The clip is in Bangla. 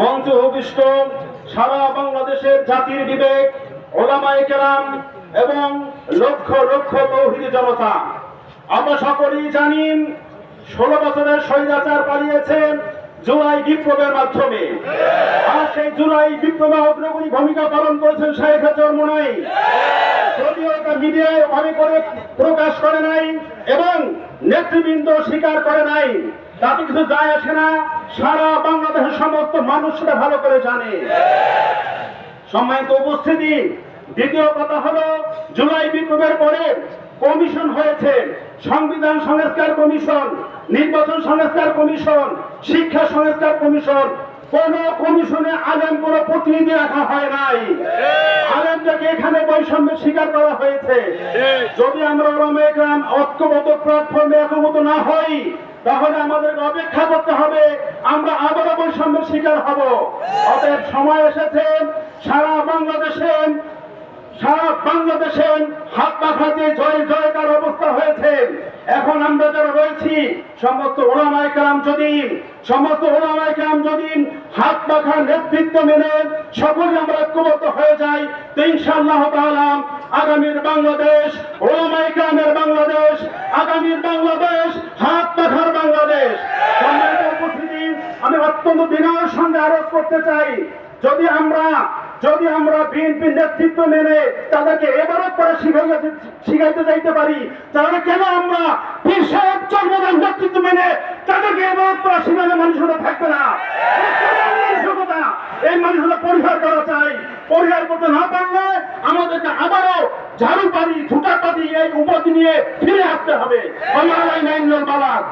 মঞ্চ অভিষ্ট সারা বাংলাদেশের জাতির বিবেক ওলামাই কেরাম এবং লক্ষ লক্ষ তৌহিদি জনতা। আমরা সকলেই জানি, ষোলো বছরের স্বৈরাচার পালিয়েছেন জুলাই বিপ্লবের মাধ্যমে। আর সেই জুলাই বিপ্লবে অগ্রগণী ভূমিকা পালন করেছেন শেখ চরমনাই যদিও এটা মিডিয়ায় অনেক প্রকাশ করে নাই এবং নেতৃবৃন্দ স্বীকার করে নাই, তাতে কিছু যায় আসে না। সারা বাংলাদেশের সমস্ত মানুষ সেটা ভালো করে জানে। সম্মানিত উপস্থিতি দ্বিতীয় কথা হলো জুলাই বিপ্লবের পরে কমিশন হয়েছে। সংবিধান সংস্কার কমিশন নির্বাচন সংস্কার কমিশন শিক্ষা সংস্কার কমিশন কোন কমিশনে আলেম কোন প্রতিনিধি রাখা হয় নাই। আলেমদেরকে এখানে বৈষম্য স্বীকার করা হয়েছে। যদি আমরা ওলামায়াম ঐক্যবদ্ধ প্ল্যাটফর্মে একমত না হই তাহলে আমাদেরকে অপেক্ষা করতে হবে আমরা আবারও বৈষম্যের শিকার হব। অতএব সময় এসেছে সারা বাংলাদেশে সারা বাংলাদেশে হাত মাখাতে জয় জয়কার অবস্থা হয়েছে। এখন আমরা যারা রয়েছি, সমস্ত ওলামায় কালাম যদি, সমস্ত ওলামায় কালাম যদি হাত মাখার নেতৃত্ব মেনে সকলে আমরা ঐক্যবদ্ধ হয়ে যাই, তো ইনশাআল্লাহ তাআলা আগামীর বাংলাদেশ ওলামায় কালামের বাংলাদেশ, আগামীর বাংলাদেশ, হাত মাখার বাংলাদেশ। আমি অত্যন্ত বিনয়ের সঙ্গে আরোপ করতে চাই যদি আমরা যদি আমরা বিএনপির নেতৃত্ব মেনে তাদেরকে এবারও করে শিখাইতে যাইতে পারি, তাহলে কেন আমরা পীর সাহেব নেতৃত্ব মেনে তাদেরকে এবারও করে শিখালে মানুষরা থাকবে না? এই মানুষগুলো পরিহার করা চাই। পরিহার করতে না পারলে আমাদেরকে আবারও ঝাড়ু পাড়ি ঝুটা পাতি এই উপাধি নিয়ে ফিরে আসতে হবে। বালাদ